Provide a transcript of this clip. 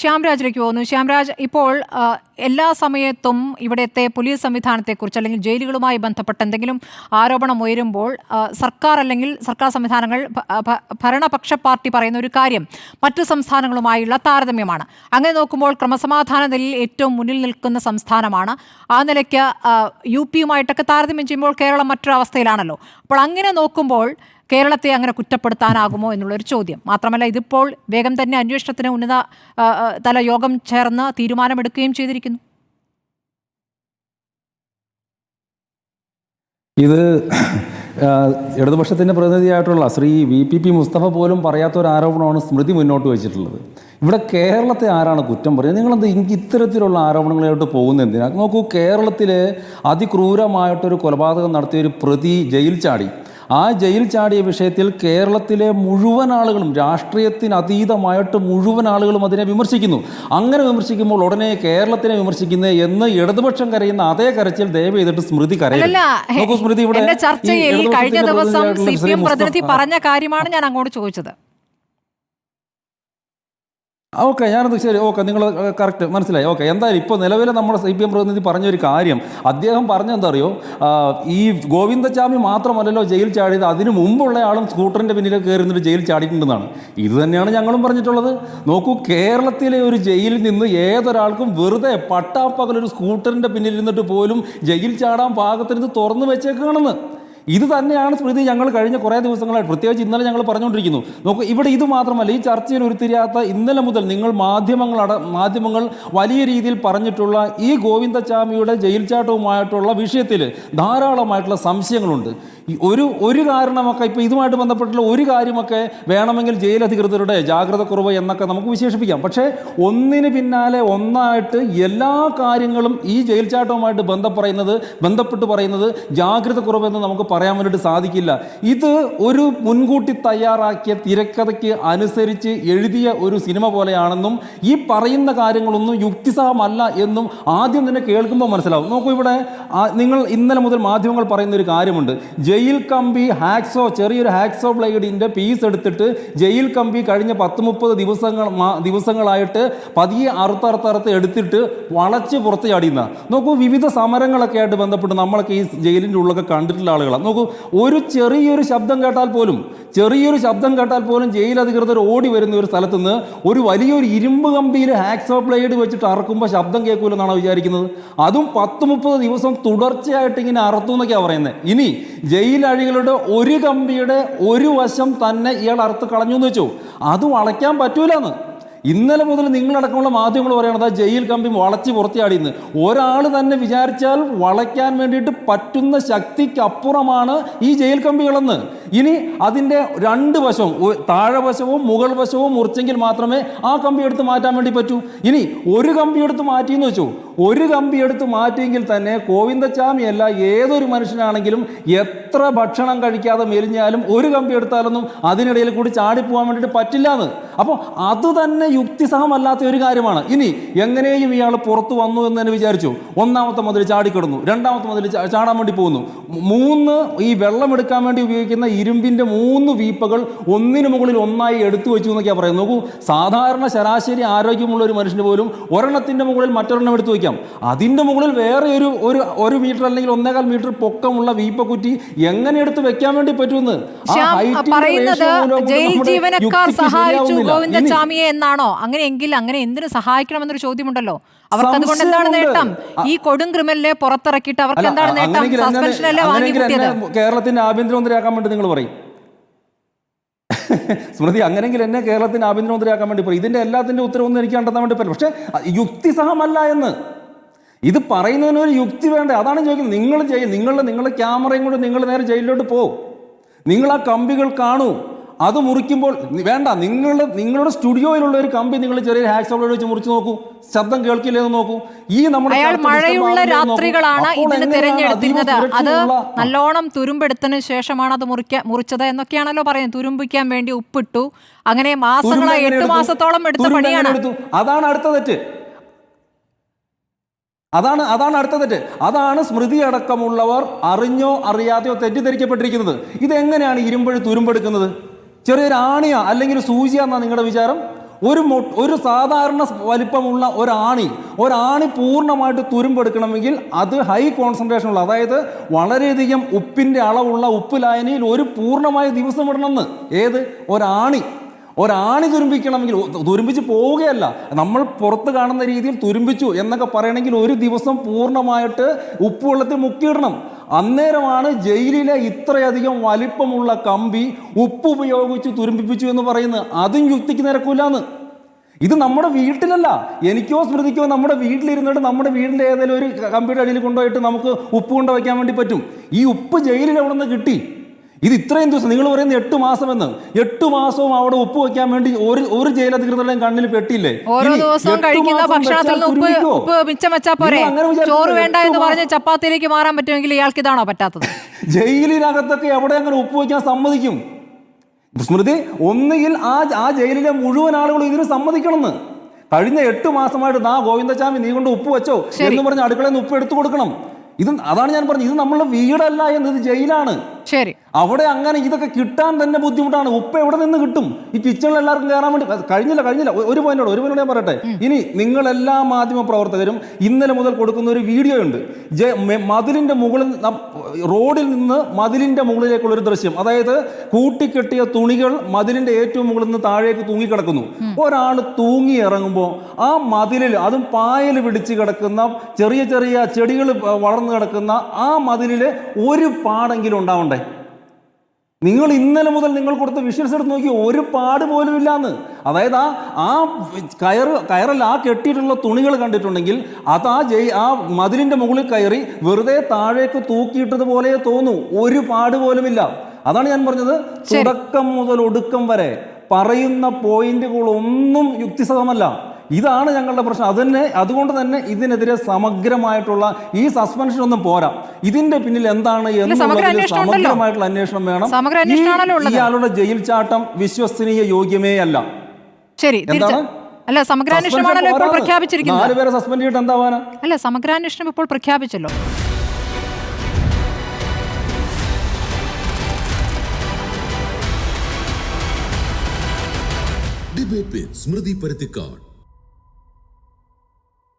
ശ്യാംരാജിലേക്ക് പോകുന്നു. ശ്യാംരാജ് ഇപ്പോൾ എല്ലാ സമയത്തും ഇവിടുത്തെ പോലീസ് സംവിധാനത്തെക്കുറിച്ച് അല്ലെങ്കിൽ ജയിലുകളുമായി ബന്ധപ്പെട്ട് എന്തെങ്കിലും ആരോപണം ഉയരുമ്പോൾ സർക്കാർ അല്ലെങ്കിൽ സർക്കാർ സംവിധാനങ്ങൾ ഭരണപക്ഷ പാർട്ടി പറയുന്ന ഒരു കാര്യം മറ്റു സംസ്ഥാനങ്ങളുമായുള്ള താരതമ്യമാണ്. അങ്ങനെ നോക്കുമ്പോൾ ക്രമസമാധാന നിലയിൽ ഏറ്റവും മുന്നിൽ നിൽക്കുന്ന സംസ്ഥാനമാണ്. ആ നിലയ്ക്ക് യു പിയുമായിട്ടൊക്കെ താരതമ്യം ചെയ്യുമ്പോൾ കേരളം മറ്റൊരു അവസ്ഥയിലാണല്ലോ അപ്പോൾ അങ്ങനെ നോക്കുമ്പോൾ കേരളത്തെ അങ്ങനെ കുറ്റപ്പെടുത്താനാകുമോ എന്നുള്ളൊരു ചോദ്യം. മാത്രമല്ല ഇതിപ്പോൾ വേഗം തന്നെ അന്വേഷണത്തിന് ഉന്നത തല യോഗം ചേർന്ന് തീരുമാനമെടുക്കുകയും ചെയ്തിരിക്കുന്നു. ഇത് ഇടതുപക്ഷത്തിന്റെ പ്രതിനിധിയായിട്ടുള്ള Shri V P P Mustafa പോലും പറയാത്ത ഒരു ആരോപണമാണ് സ്മൃതി മുന്നോട്ട് വെച്ചിട്ടുള്ളത്. ഇവിടെ കേരളത്തെ ആരാണ് കുറ്റം പറയുന്നത്? നിങ്ങളെന്ത് എനിക്ക് ഇത്തരത്തിലുള്ള ആരോപണങ്ങളായിട്ട് പോകുന്ന എന്തിനാ? നോക്കൂ കേരളത്തിൽ അതിക്രൂരമായിട്ടൊരു കൊലപാതകം നടത്തിയ ഒരു പ്രതി ജയിൽ ചാടി. ആ ജയിൽ ചാടിയ വിഷയത്തിൽ കേരളത്തിലെ മുഴുവൻ ആളുകളും രാഷ്ട്രീയത്തിന് അതീതമായിട്ട് മുഴുവൻ ആളുകളും അതിനെ വിമർശിക്കുന്നു. അങ്ങനെ വിമർശിക്കുമ്പോൾ ഉടനെ കേരളത്തിനെ വിമർശിക്കുന്നത് എന്ന് ഇടതുപക്ഷം കരയുന്ന അതേ കരച്ചിൽ ദയവ് ചെയ്തിട്ട് സ്മൃതി കരയില്ല സ്മൃതി ഇവിടെ ചർച്ചയിൽ കഴിഞ്ഞ ദിവസം പ്രതിനിധി പറഞ്ഞ കാര്യമാണ് ഞാൻ അങ്ങോട്ട് ചോദിച്ചത്. ഓക്കെ ഞാനത് ശരി ഓക്കെ നിങ്ങൾ കറക്റ്റ് മനസ്സിലായി. ഓക്കെ എന്തായാലും ഇപ്പോൾ നിലവിലെ നമ്മുടെ സി പി എം പ്രതിനിധി പറഞ്ഞൊരു കാര്യം. അദ്ദേഹം പറഞ്ഞ എന്താ അറിയോ ഈ ഗോവിന്ദചാമി മാത്രമല്ലല്ലോ ജയിൽ ചാടിയത് അതിന് മുമ്പുള്ള ആളും സ്കൂട്ടറിന്റെ പിന്നിൽ കയറി നിന്നിട്ട് ജയിൽ ചാടിയിട്ടുണ്ടെന്നാണ്. ഇത് തന്നെയാണ് ഞങ്ങളും പറഞ്ഞിട്ടുള്ളത്. നോക്കൂ കേരളത്തിലെ ഒരു ജയിലിൽ നിന്ന് ഏതൊരാൾക്കും വെറുതെ പട്ടാപ്പകലൊരു സ്കൂട്ടറിന്റെ പിന്നിൽ ഇരുന്നിട്ട് പോലും ജയിൽ ചാടാൻ പാകത്തിന് തുറന്നു വെച്ചേക്കുകയാണെന്ന് ഇത് തന്നെയാണ് സ്മൃതി ഞങ്ങൾ കഴിഞ്ഞ കുറേ ദിവസങ്ങളായിട്ട് പ്രത്യേകിച്ച് ഇന്നലെ ഞങ്ങൾ പറഞ്ഞുകൊണ്ടിരിക്കുന്നു. നോക്കൂ ഇവിടെ ഇത് മാത്രമല്ല ഈ ചർച്ചയിൽ ഉരുത്തിരിയാത്ത ഇന്നലെ മുതൽ നിങ്ങൾ മാധ്യമങ്ങൾ മാധ്യമങ്ങൾ വലിയ രീതിയിൽ പറഞ്ഞിട്ടുള്ള ഈ ഗോവിന്ദചാമിയുടെ ജയിൽ ചാട്ടവുമായിട്ടുള്ള വിഷയത്തിൽ ധാരാളമായിട്ടുള്ള സംശയങ്ങളുണ്ട്. ഒരു ഒരു കാരണമൊക്കെ ഇപ്പോൾ ഇതുമായിട്ട് ബന്ധപ്പെട്ടുള്ള ഒരു കാര്യമൊക്കെ വേണമെങ്കിൽ ജയിലധികൃതരുടെ ജാഗ്രത കുറവ് എന്നൊക്കെ നമുക്ക് വിശേഷിപ്പിക്കാം. പക്ഷേ ഒന്നിന് പിന്നാലെ ഒന്നായിട്ട് എല്ലാ കാര്യങ്ങളും ഈ ജയിൽ ചാട്ടവുമായിട്ട് ബന്ധപ്പെടുന്നത് ബന്ധപ്പെട്ട് പറയുന്നത് ജാഗ്രത കുറവെന്ന് നമുക്ക് പറയാൻ വേണ്ടിയിട്ട് സാധിക്കില്ല. ഇത് ഒരു മുൻകൂട്ടി തയ്യാറാക്കിയ തിരക്കഥയ്ക്ക് അനുസരിച്ച് എഴുതിയ ഒരു സിനിമ പോലെയാണെന്നും ഈ പറയുന്ന കാര്യങ്ങളൊന്നും യുക്തിസഹമല്ല എന്നും ആദ്യം തന്നെ കേൾക്കുമ്പോൾ മനസ്സിലാവും. നോക്കൂ ഇവിടെ നിങ്ങൾ ഇന്നലെ മുതൽ മാധ്യമങ്ങൾ പറയുന്ന ഒരു കാര്യമുണ്ട്. ജയിൽ കമ്പി ഹാക്സോ ചെറിയൊരു ഹാക്സോ ബ്ലേഡിന്റെ പീസ് എടുത്തിട്ട് ജയിൽ കമ്പി കഴിഞ്ഞ പത്ത് മുപ്പത് ദിവസങ്ങൾ ദിവസങ്ങളായിട്ട് പതിയെ അറുത്തറുത്തറുത്ത് എടുത്തിട്ട് വളച്ച് പുറത്ത് ചാടിയുന്ന നോക്കൂ വിവിധ സമരങ്ങളൊക്കെ ആയിട്ട് ബന്ധപ്പെട്ട് നമ്മളൊക്കെ ഈ ജയിലിന്റെ ഉള്ളൊക്കെ കണ്ടിട്ടുള്ള ആളുകളാണ് നോക്കൂ ഒരു ചെറിയൊരു ശബ്ദം കേട്ടാൽ പോലും ചെറിയൊരു ശബ്ദം കേട്ടാൽ പോലും ജയിൽ അധികൃതർ ഓടി വരുന്ന ഒരു സ്ഥലത്ത് നിന്ന് ഒരു വലിയൊരു ഇരുമ്പ് കമ്പിയിൽ ഹാക്സോ ബ്ലേഡ് വെച്ചിട്ട് അറക്കുമ്പോൾ ശബ്ദം കേൾക്കൂലെന്നാണ് വിചാരിക്കുന്നത്? അതും പത്ത് മുപ്പത് ദിവസം തുടർച്ചയായിട്ട് ഇങ്ങനെ അറുത്തു എന്നൊക്കെയാണ് പറയുന്നത് ഇനി ജയിലഴികളുടെ ഒരു കമ്പിയുടെ ഒരു വശം തന്നെ ഇയാൾ അറുത്ത് കളഞ്ഞു എന്ന് വെച്ചു. അതും വളയ്ക്കാൻ പറ്റൂലെന്ന്. ഇന്നലെ മുതൽ നിങ്ങളടക്കമുള്ള മാധ്യമങ്ങൾ പറയണത് ജയിൽ കമ്പി വളച്ച് പുറത്തിയാടിയെന്ന്. ഒരാൾ തന്നെ വിചാരിച്ചാൽ വളയ്ക്കാൻ വേണ്ടിയിട്ട് പറ്റുന്ന ശക്തിക്കപ്പുറമാണ് ഈ ജയിൽ കമ്പികളെന്ന്. ഇനി അതിന്റെ രണ്ട് വശവും താഴെ വശവും മുകൾ വശവും മുറിച്ചെങ്കിൽ മാത്രമേ ആ കമ്പി എടുത്ത് മാറ്റാൻ വേണ്ടി പറ്റൂ. ഇനി ഒരു കമ്പി എടുത്ത് മാറ്റിയെന്ന് വെച്ചു. ഒരു കമ്പി എടുത്ത് മാറ്റിയെങ്കിൽ തന്നെ കോവിന്ദച്ചാമിയല്ല ഏതൊരു മനുഷ്യനാണെങ്കിലും എത്ര ഭക്ഷണം കഴിക്കാതെ മെലിഞ്ഞാലും ഒരു കമ്പി എടുത്താലൊന്നും അതിനിടയിൽ കൂടി ചാടിപ്പോകാൻ വേണ്ടിയിട്ട് പറ്റില്ല എന്ന് അപ്പോൾ അത് തന്നെ യുക്തിസഹമല്ലാത്ത ഒരു കാര്യമാണ്. ഇനി എങ്ങനെയും ഇയാൾ പുറത്തു വന്നു എന്ന് തന്നെ വിചാരിച്ചു. ഒന്നാമത്തെ മുതൽ ചാടിക്കിടന്നു. രണ്ടാമത്തെ മുതൽ ചാടാൻ വേണ്ടി പോകുന്നു. മൂന്ന് ഈ വെള്ളം എടുക്കാൻ വേണ്ടി ഉപയോഗിക്കുന്ന ഇരുമ്പിന്റെ മൂന്ന് വീപ്പകൾ ഒന്നിനു മുകളിൽ ഒന്നായി എടുത്തു വെച്ചു എന്നൊക്കെയാണ് പറയുന്നത്. നോക്കൂ സാധാരണ ശരാശരി ആരോഗ്യമുള്ള ഒരു മനുഷ്യന് പോലും ഒരെണ്ണത്തിന്റെ മുകളിൽ മറ്റൊരെണ്ണം എടുത്തു വയ്ക്കാം അതിന്റെ മുകളിൽ വേറെ ഒരു ഒരു ഒരു മീറ്റർ അല്ലെങ്കിൽ ഒന്നേകാൽ മീറ്റർ പൊക്കമുള്ള വീപ്പക്കുറ്റി എങ്ങനെ എടുത്ത് വെക്കാൻ വേണ്ടി പറ്റുമെന്ന്? ജീവനക്കാർ സഹായിച്ചു എന്നാണോ? അങ്ങനെയെങ്കിൽ അങ്ങനെ എന്തിനു സഹായിക്കണമെന്നൊരു ചോദ്യമുണ്ടല്ലോ. അവർക്ക് അതുകൊണ്ട് എന്താണ് നേട്ടം? ഈ കൊടും ക്രിമിനലിനെ പുറത്തിറക്കിയിട്ട് അവർക്ക് എന്താണ് നേട്ടം? സസ്പെൻഷനല്ലേ കേരളത്തിന്റെ ആഭ്യന്തരമന്ത്രിയാക്കാൻ വേണ്ടി നിങ്ങൾ പറയും. സ്മൃതി അങ്ങനെങ്കിൽ എന്നെ കേരളത്തിന് ആഭ്യന്തരമന്ത്രിയാക്കാൻ വേണ്ടി പറയും. ഇതിന്റെ എല്ലാത്തിന്റെ ഉത്തരവൊന്നും എനിക്ക് കണ്ടെത്താൻ വേണ്ടി പറ്റില്ല. പക്ഷേ യുക്തിസഹമല്ല എന്ന്. ഇത് പറയുന്നതിന് ഒരു യുക്തി വേണ്ട? അതാണ് ചോദിക്കുന്നത്. നിങ്ങൾ ചെയ്യും നിങ്ങൾ നിങ്ങളുടെ ക്യാമറയും കൊണ്ട് നിങ്ങൾ നേരെ ജയിലിലോട്ട് പോകും നിങ്ങൾ ആ കമ്പികൾ കാണൂ. അത് മുറിക്കുമ്പോൾ വേണ്ട നിങ്ങളുടെ നിങ്ങളുടെ സ്റ്റുഡിയോയിലുള്ള ഒരു കമ്പി നിങ്ങൾ ചെറിയ ഹാക്സ് ബ്ലേഡ് വെച്ച് മുറിച്ച് നോക്കൂ ശബ്ദം കേൾക്കില്ലേ എന്ന് നോക്കൂ ഈ നമ്മുടെ അയാൾ മഴയുള്ള രാത്രികളാണ് ഇതിന് തിരഞ്ഞെടുത്തിരുന്നത്? അത് നല്ലോണം തുരുമ്പെടുത്തതിന് ശേഷമാണ് അത് മുറിക്ക മുറിച്ചത് എന്നൊക്കെയാണല്ലോ പറയുന്നത്. തുരുമ്പിക്കാൻ വേണ്ടി ഉപ്പിട്ടു. അങ്ങനെ മാസങ്ങളായി എട്ട് മാസത്തോളം എടുത്ത പണിയാണ്. അതാണ് അടുത്ത തെറ്റ്. അതാണ് അതാണ് അടുത്ത തെറ്റ്. അതാണ് സ്മൃതി അടക്കമുള്ളവർ അറിഞ്ഞോ അറിയാതെയോ തെറ്റിദ്ധരിക്കപ്പെട്ടിരിക്കുന്നത്. ഇതെങ്ങനെയാണ് ഇരുമ്പഴി തുരുമ്പെടുക്കുന്നത്? ചെറിയൊരു ആണിയ അല്ലെങ്കിൽ സൂചിയാന്നാണ് നിങ്ങളുടെ വിചാരം? ഒരു മൊ ഒരു സാധാരണ വലിപ്പമുള്ള ഒരാണി ഒരാണി പൂർണമായിട്ട് തുരുമ്പെടുക്കണമെങ്കിൽ അത് ഹൈ കോൺസെൻട്രേഷൻ ഉള്ള അതായത് വളരെയധികം ഉപ്പിന്റെ അളവുള്ള ഉപ്പ് ലായനിയിൽ ഒരു പൂർണമായ ദിവസം ഇടണമെന്ന്. ഏത്? ഒരാണി. ഒരാണി തുരുമ്പിക്കണമെങ്കിൽ തുരുമ്പിച്ച് പോവുകയല്ല. നമ്മൾ പുറത്ത് കാണുന്ന രീതിയിൽ തുരുമ്പിച്ചു എന്നൊക്കെ പറയണമെങ്കിൽ ഒരു ദിവസം പൂർണമായിട്ട് ഉപ്പുവെള്ളത്തിൽ മുക്കിയിടണം. അന്നേരമാണ് ജയിലിലെ ഇത്രയധികം വലിപ്പമുള്ള കമ്പി ഉപ്പ് ഉപയോഗിച്ച് തുരുമ്പിപ്പിച്ചു എന്ന് പറയുന്നത്. അതും യുക്തിക്ക് നിരക്കൂലാന്ന്. ഇത് നമ്മുടെ വീട്ടിലല്ല. എനിക്കോ സ്മൃതിക്കോ നമ്മുടെ വീട്ടിലിരുന്നിട്ട് നമ്മുടെ വീടിന്റെ ഏതെങ്കിലും ഒരു കമ്പിയുടെ അടിയിൽ കൊണ്ടുപോയിട്ട് നമുക്ക് ഉപ്പ് കൊണ്ട് വയ്ക്കാൻ വേണ്ടി പറ്റും. ഈ ഉപ്പ് ജയിലിൽ എവിടെ നിന്ന് കിട്ടി? ഇത് ഇത്രയും ദിവസം നിങ്ങൾ പറയുന്നത് എട്ട് മാസമെന്ന്. എട്ട് മാസവും അവിടെ ഉപ്പ് വയ്ക്കാൻ വേണ്ടി ഒരു ഒരു ജയിലധികൃതരുടെയും കണ്ണിൽ പെട്ടില്ലേ? ഓരോ ദിവസവും കഴിക്കുന്ന ഭക്ഷണത്തിൽ ഉപ്പ് തുരുമ്പിക്കുവോ? ഉപ്പ് മിച്ചം വെച്ചാ പോരെ. ചോറ് വേണ്ട എന്ന് പറഞ്ഞ ചപ്പാത്തിയിലേക്ക് മാറാൻ പറ്റുമെങ്കിൽ ഇയാൾക്ക് ഇതാണോ പറ്റാത്തത്? ജയിലിനകത്തൊക്കെ എവിടെ അങ്ങനെ ഉപ്പ് വയ്ക്കാൻ സമ്മതിക്കും? സ്മൃതി ഒന്നുകിൽ ആ ആ ജയിലിലെ മുഴുവൻ ആളുകളും ഇതിന് സമ്മതിക്കണമെന്ന്. കഴിഞ്ഞ എട്ട് മാസമായിട്ട് നാ ഗോവിന്ദസ്വാമി നീ കൊണ്ട് ഉപ്പ് വെച്ചോ എന്ന് പറഞ്ഞ് അടുക്കളയിൽ നിന്ന് ഉപ്പ് എടുത്തു കൊടുക്കണം. ഇത് അതാണ് ഞാൻ പറഞ്ഞത്. ഇത് നമ്മളുടെ വീടല്ല എന്നത് ജയിലാണ്. ശരി. അവിടെ അങ്ങനെ ഇതൊക്കെ കിട്ടാൻ തന്നെ ബുദ്ധിമുട്ടാണ്. ഉപ്പ് എവിടെ നിന്ന് കിട്ടും? ഈ കിച്ചണിൽ എല്ലാവർക്കും കയറാൻ വേണ്ടി കഴിഞ്ഞില്ല കഴിഞ്ഞില്ല. ഒരു പോയിന്റോട് ഒരു പോയിന്റ് ഞാൻ പറയട്ടെ. ഇനി നിങ്ങൾ എല്ലാ മാധ്യമ പ്രവർത്തകരും ഇന്നലെ മുതൽ കൊടുക്കുന്ന ഒരു വീഡിയോ ഉണ്ട്. മതിലിന്റെ മുകളിൽ റോഡിൽ നിന്ന് മതിലിന്റെ മുകളിലേക്കുള്ള ഒരു ദൃശ്യം. അതായത് കൂട്ടിക്കെട്ടിയ തുണികൾ മതിലിന്റെ ഏറ്റവും മുകളിൽ നിന്ന് താഴേക്ക് തൂങ്ങിക്കിടക്കുന്നു. ഒരാൾ തൂങ്ങി ഇറങ്ങുമ്പോൾ ആ മതിലിൽ അതും പായൽ പിടിച്ച് കിടക്കുന്ന ചെറിയ ചെറിയ ചെടികൾ വളർന്നു കിടക്കുന്ന ആ മതിലിൽ ഒരു പാടെങ്കിലും ഉണ്ടാവണ്ടേ? നിങ്ങൾ ഇന്നലെ മുതൽ നിങ്ങൾ കൊടുത്ത വിഷ്വൽസ് എടുത്ത് നോക്കി ഒരു പാട് പോലും ഇല്ലാന്ന്. അതായത് ആ ആ കയറ് കയറിൽ ആ കെട്ടിയിട്ടുള്ള തുണികൾ കണ്ടിട്ടുണ്ടെങ്കിൽ അത് ആ ജയ് ആ മതിലിന്റെ മുകളിൽ കയറി വെറുതെ താഴേക്ക് തൂക്കിയിട്ടതുപോലെ തോന്നൂ. ഒരു പാട് പോലുമില്ല അതാണ് ഞാൻ പറഞ്ഞത്. തുടക്കം മുതൽ ഒടുക്കം വരെ പറയുന്ന പോയിന്റുകളൊന്നും യുക്തിസഹമല്ല. ഇതാണ് ഞങ്ങളുടെ പ്രശ്നം. അതന്നെ അതുകൊണ്ട് തന്നെ ഇതിനെതിരെ സമഗ്രമായിട്ടുള്ള ഈ സസ്പെൻഷൻ ഒന്നും പോരാ. ഇതിന്റെ പിന്നിൽ എന്താണ് എന്നുള്ളതിൽ സമഗ്രമായിട്ടുള്ള അന്വേഷണം വേണം. ഇയാളുടെ ജയിൽ ചാട്ടം വിശ്വസനീയ യോഗ്യമേ അല്ല. ശരി എന്താണ്? അല്ല സമഗ്രാന്വേഷണമാണല്ലോ ഇപ്പോൾ പ്രഖ്യാപിച്ചിരിക്കുന്നത്. നാല് പേരെ സസ്പെൻഡ് ചെയ്തിട്ട് എന്താവാനാ അല്ല സമഗ്രാന്വേഷണം ഇപ്പോൾ പ്രഖ്യാപിച്ചല്ലോ. ഡിബേറ്റ് സ്മൃതി പരുത്തിക്കാട്